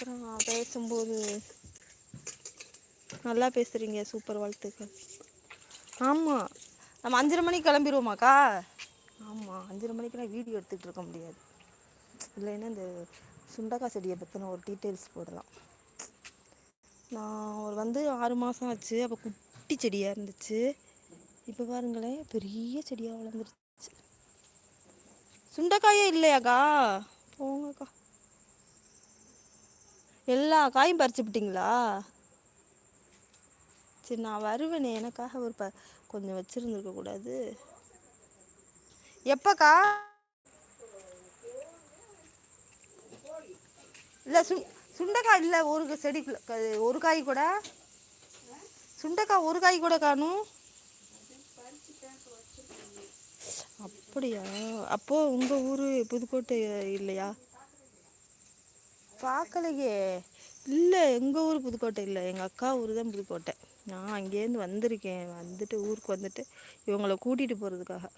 அப்புறம் பேசும்போது நல்லா பேசுகிறீங்க சூப்பர் வாழ்த்துக்கள். ஆமாம் நம்ம அஞ்சரை மணிக்கு கிளம்பிடுவோமாக்கா ஆமாம் அஞ்சரை மணிக்கெலாம் வீடியோ எடுத்துகிட்டு இருக்க முடியாது. இல்லைன்னா இந்த சுண்டக்காய் செடியை பற்றின ஒரு டீட்டெயில்ஸ் போடலாம். நான் ஒரு வந்து ஆறு மாதம் ஆச்சு. அப்போ குட்டி செடியாக இருந்துச்சு. இப்போ பாருங்களேன் பெரிய செடியாக வளர்ந்துருச்சு. சுண்டைக்காயே இல்லையாக்கா? போங்கக்கா. எல்லா காயும் பறிச்சுப்பிட்டிங்களா? சரி நான் வருவேனே. எனக்காக ஒரு ப கொஞ்சம் வச்சுருந்துருக்க கூடாது. எப்போக்கா? இல்லை சு சுண்டைக்காய் இல்லை ஒரு செடி ஒரு காய் கூட? சுண்டைக்காய் ஒரு காய் கூட காணும் அப்படியா? அப்போது உங்கள் ஊர் புதுக்கோட்டை இல்லையா? பார்க்கலையே. இல்லை எங்கள் ஊர் புதுக்கோட்டை இல்லை. எங்கள் அக்கா ஊர் தான் புதுக்கோட்டை. நான் அங்கேருந்து வந்திருக்கேன். வந்துட்டு ஊருக்கு வந்துட்டு இவங்கள கூட்டிகிட்டு போகிறதுக்காக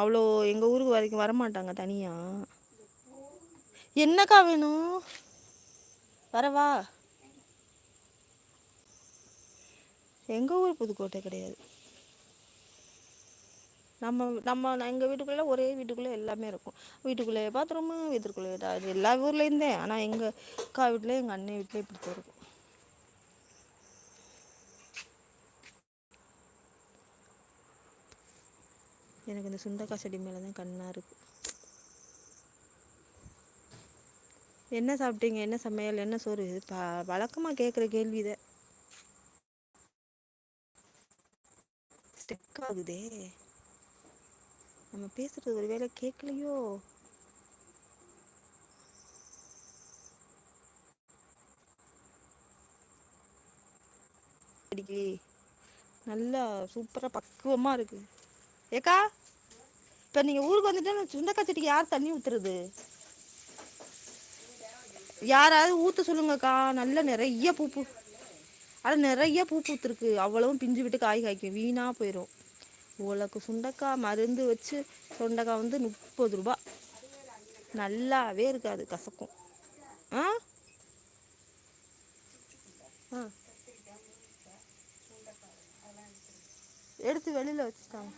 அவ்வளோ எங்கள் ஊருக்கு வரைக்கும் வரமாட்டாங்க தனியாக என்னக்கா வேணும்? வரவா எங்கள் ஊர் புதுக்கோட்டை கிடையாது. நம்ம நம்ம எங்கள் வீட்டுக்குள்ளே ஒரே வீட்டுக்குள்ளே எல்லாமே இருக்கும். வீட்டுக்குள்ளேயே பாத்ரூமு வீட்டுக்குள்ளேயே அது எல்லா ஊர்லேருந்தே தான் ஆனால் எங்கள் அக்கா வீட்டில் எங்கள் அண்ணன் வீட்டில் இப்படி தான் இருக்கும். எனக்கு இந்த சுண்டக்காய் செடி மேலே தான் கண்ணாக இருக்குது என்ன சாப்பிட்டீங்க? என்ன சமையல்? என்ன சோறு? இது ப வழக்கமாக கேட்குற கேள்வி இதை ஸ்டெக் ஆகுதே. நம்ம பேசுறது ஒரு வேலை கேட்கலையோ நல்லா சூப்பராக பக்குவமாக இருக்குது ஏக்கா இப்போ நீங்கள் ஊருக்கு வந்துட்டு சுண்டக்காய் செடிக்கு யார் தண்ணி ஊற்றுறது யாராவது ஊற்ற சொல்லுங்கக்கா. நல்ல நிறைய பூ பூ அது நிறைய பூ பூத்துருக்கு. அவ்வளவும் பிஞ்சு விட்டு காய் காய்க்கும். வீணாக போயிடும் உலக்கு சுண்டக்காய் மருந்து வச்சு சுண்டக்காய் வந்து முப்பது ரூபா. நல்லாவே இருக்காது கசக்கும். ஆ? ஆ. எடுத்து வெளியில் வச்சுட்டாங்க.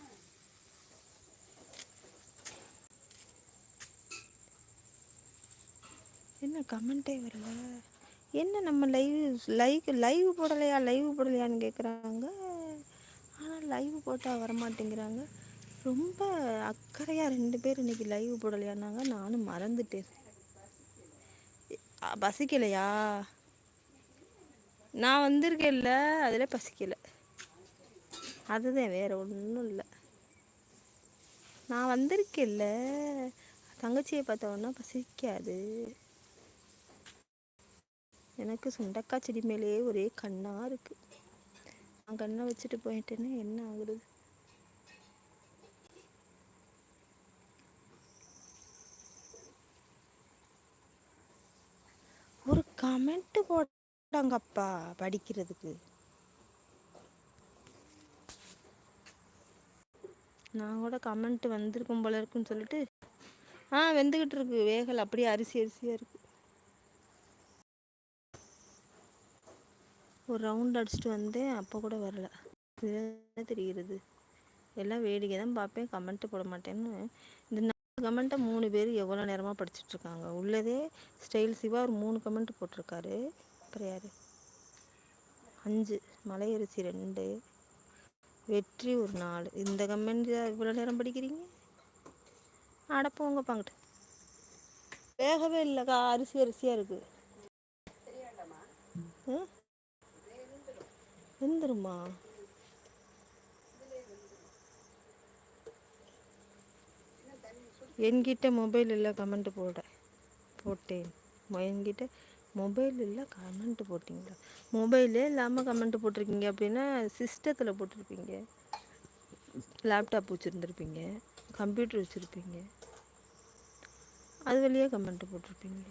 என்ன கமெண்ட்டே வரல என்ன நம்ம லைவ் லைக் லைவ் போடலையா? லைவ் போடலையான்னு கேட்குறாங்க லைவ் போட்டால் வரமாட்டேங்கிறாங்க. ரொம்ப அக்கறையாக ரெண்டு பேர் இன்றைக்கி லைவ் போடலையானாங்க நானும் மறந்துட்டேன். பசிக்கலையா? நான் வந்திருக்கேன்ல. அதில் பசிக்கலை. அதுதான் வேறு ஒன்றும் இல்லை. நான் வந்திருக்கேன்ல. தங்கச்சியை பார்த்தவொன்னா பசிக்காது. எனக்கு சுண்டக்காய் செடி மேலேயே ஒரே கண்ணாக இருக்குது நான் கண்ணை வச்சுட்டு போயிட்டேன்னு என்ன ஆகுறது ஒரு கமெண்ட் போட்டாங்கப்பா படிக்கிறதுக்கு. நான் கூட கமெண்ட் வந்திருக்கும் போல இருக்குன்னு சொல்லிட்டு ஆ வெந்துக்கிட்டு இருக்கு வேகல் அப்படியே அரிசி அரிசியாக இருக்குது ஒரு ரவுண்ட் அடிச்சுட்டு வந்தேன் அப்போ கூட வரல. என்ன தெரிகிறது? எல்லாம் வேடிக்கை தான் பார்ப்பேன். கமெண்ட்டு போட மாட்டேன்னு. இந்த நாலு கமெண்ட்டை மூணு பேர் எவ்வளோ நேரமாக படிச்சுட்ருக்காங்க உள்ளதே ஸ்டைல் சிவா ஒரு மூணு கமெண்ட் போட்டிருக்காரு. அப்புறம் யார்? அஞ்சு. மலையரிசி ரெண்டு. வெற்றி ஒரு நாலு. இந்த கமெண்ட் இவ்வளோ நேரம் படிக்கிறீங்க? அடப்போங்க பாங்கிட்டு வேகவே இல்லைக்கா. அரிசி அரிசியாக இருக்குது வெந்துருமா? என்கிட்ட மொபைல் இல்லை கமெண்ட் போட போட்டேன். என்கிட்ட மொபைல் இல்லை கமெண்ட் போட்டிங்களா? மொபைலே இல்லாமல் கமெண்ட் போட்டிருக்கீங்க அப்படின்னா சிஸ்டத்தில் போட்டிருப்பீங்க. லேப்டாப் வச்சுருந்துருப்பீங்க கம்ப்யூட்டர் வச்சுருப்பீங்க. அது வழியாக கமெண்ட் போட்டிருப்பீங்க.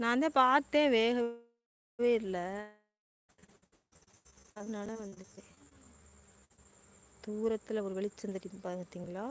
நான் தான் பார்த்தேன் வேகவே இல்லை. அதனால வந்துட்டு தூரத்தில் ஒரு வெளிச்சம் தெரியும் பார்த்தீங்களா